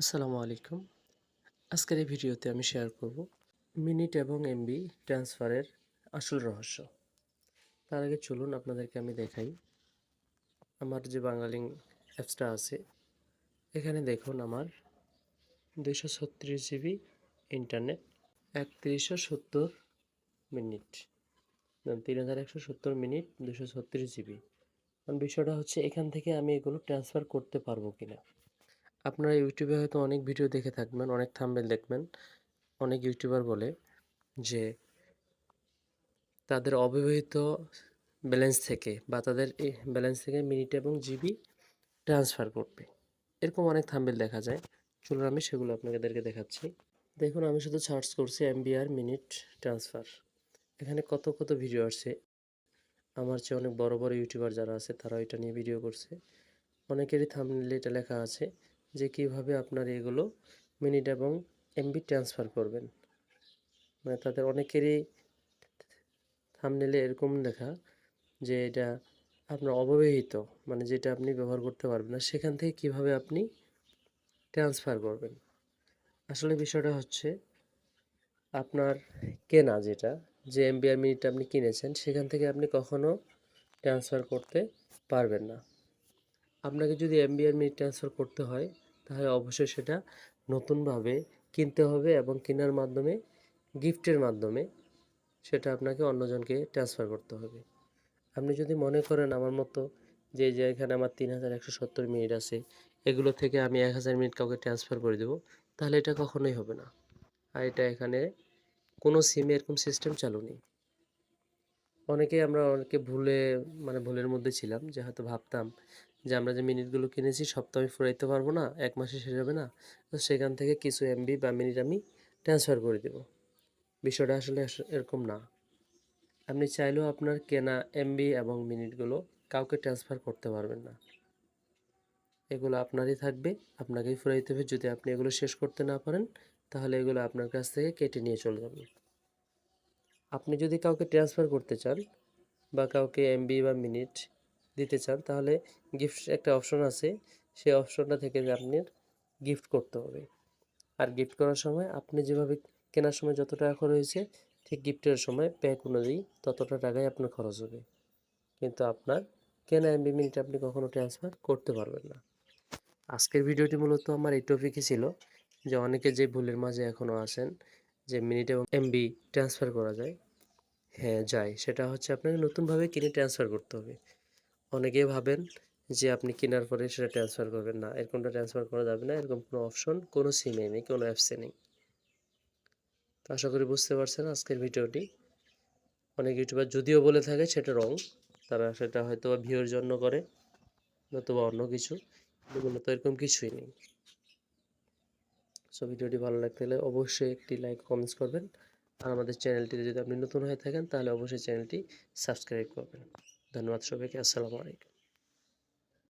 আসসালামু আলাইকুম। আজকের এই ভিডিওতে আমি শেয়ার করব মিনিট এবং এমবি ট্রান্সফারের আসল রহস্য। তার আগে চলুন আপনাদেরকে আমি দেখাই। আমার যে বাঙালি অ্যাপসটা আছে, এখানে দেখুন আমার দুইশো ছত্রিশ জিবি ইন্টারনেট একত্রিশশো সত্তর মিনিট তিন হাজার একশো সত্তর মিনিট দুশো ছত্রিশ জিবি বিষয়টা হচ্ছে এখান থেকে আমি এগুলো ট্রান্সফার করতে পারব কিনা। আপনারা ইউটিউবে হয়তো অনেক ভিডিও দেখে থাকবেন, অনেক থাম্বেল দেখবেন। অনেক ইউটিউবার বলে যে তাদের অব্যবহৃত ব্যালেন্স থেকে বা তাদের ব্যালেন্স থেকে মিনিট এবং জিবি ট্রান্সফার করবে। এরকম অনেক থাম্বেল দেখা যায়। চলুন আমি সেগুলো আপনাদেরকে দেখাচ্ছি। দেখুন, আমি শুধু সার্চ করছি এমবিআর মিনিট ট্রান্সফার। এখানে কত কত ভিডিও আসছে। আমার চেয়ে অনেক বড় বড় ইউটিউবার যারা আছে তারা এটা নিয়ে ভিডিও করছে। অনেকেরই থামলে এটা লেখা আছে। যে কীভাবে আপনার এগুলো মিনিট এবং এমবি ট্রান্সফার করবেন। মানে তাদের অনেকেরই থামনেলে এরকম লেখা যে এটা আপনার অব্যবহৃত মানে যেটা আপনি ব্যবহার করতে পারবেন না, সেখান থেকে কীভাবে আপনি ট্রান্সফার করবেন। আসলে বিষয়টা হচ্ছে আপনার কেনা যেটা, যে এমবিআর মিনিটটা আপনি কিনেছেন, সেখান থেকে আপনি কখনো ট্রান্সফার করতে পারবেন না। আপনাকে যদি এমবিআর মিনিট ট্রান্সফার করতে হয় তাহলে অবশ্যই সেটা নতুনভাবে কিনতে হবে এবং কেনার মাধ্যমে, গিফটের মাধ্যমে সেটা আপনাকে অন্যজনকে ট্রান্সফার করতে হবে। আপনি যদি মনে করেন আমার মতো যে যে এখানে আমার তিন হাজার একশো সত্তর মিনিট আছে, এগুলো থেকে আমি এক হাজার মিনিট কাউকে ট্রান্সফার করে দেবো, তাহলে এটা কখনোই হবে না। আর এটা এখানে কোনো সিমে এরকম সিস্টেম চালু নেই। অনেকে আমরা অনেকে ভুলে মানে ভুলের মধ্যে ছিলাম যে হয়তো ভাবতাম যে আমরা যে মিনিটগুলো কিনেছি সব তো আমি ফুরাইতে পারব না, এক মাসে শেষ হবে না। তো সেখান থেকে কিছু এমবি বা মিনিট আমি ট্রান্সফার করে দেব। বিষয়টা আসলে এরকম না। আপনি চাইলেও আপনার কেনা এমবি এবং মিনিটগুলো কাউকে ট্রান্সফার করতে পারবেন না। এগুলো আপনারই থাকবে, আপনাকেই ফুরাইতে হবে। যদি আপনি এগুলো শেষ করতে না পারেন, তাহলে এগুলো আপনার কাছ থেকে কেটে নিয়ে চলে যাবে। আপনি যদি কাউকে ট্রান্সফার করতে চান বা কাউকে এমবি বা মিনিট দিতে চান, তাহলে গিফট একটা অপশন আছে। সেই অপশনটা থেকে আপনার গিফট করতে হবে। আর গিফট করার সময় আপনি যেভাবে কেনার সময় যত টাকা খরচ হয়েছে, ঠিক গিফটের সময় প্যাক অনুযায়ী ততটা টাকাই আপনার খরচ হবে। কিন্তু আপনার কেনা এমবি মিনিট আপনি কখনো ট্রান্সফার করতে পারবেন না। আজকের ভিডিওটি মূলত আমার এই টপিকই ছিল যে অনেকে যে ভুলের মাঝে এখনও আছেন যে মিনিট এবং এমবি ট্রান্সফার করা যায়। হ্যাঁ যায়। সেটা হচ্ছে আপনাকে নতুনভাবে কিনে ট্রান্সফার করতে হবে। অনেকে ভাবেন যে আপনি কেনার পরে সেটা ট্রান্সফার করবেন না। এরকমটা ট্রান্সফার করা যাবে না। এরকম কোনো অপশন, কোনো সিমে নেই, কোনো অ্যাপসে নেই। তো আশা করি বুঝতে পারছেন আজকের ভিডিওটি। অনেক ইউটিউবার যদিও বলে থাকে সেটা রং, তারা সেটা হয়তো ভিউর জন্য করে, নতুবা অন্য কিছু। মূলত এরকম কিছুই নেই। সো ভিডিওটি ভালো লাগতে হলে অবশ্যই একটি লাইক কমেন্টস করবেন। আর আমাদের চ্যানেলটিতে যদি আপনি নতুন হয়ে থাকেন, তাহলে অবশ্যই চ্যানেলটি সাবস্ক্রাইব করবেন। ধন্যবাদ সবাইকে। আসসালামু আলাইকুম।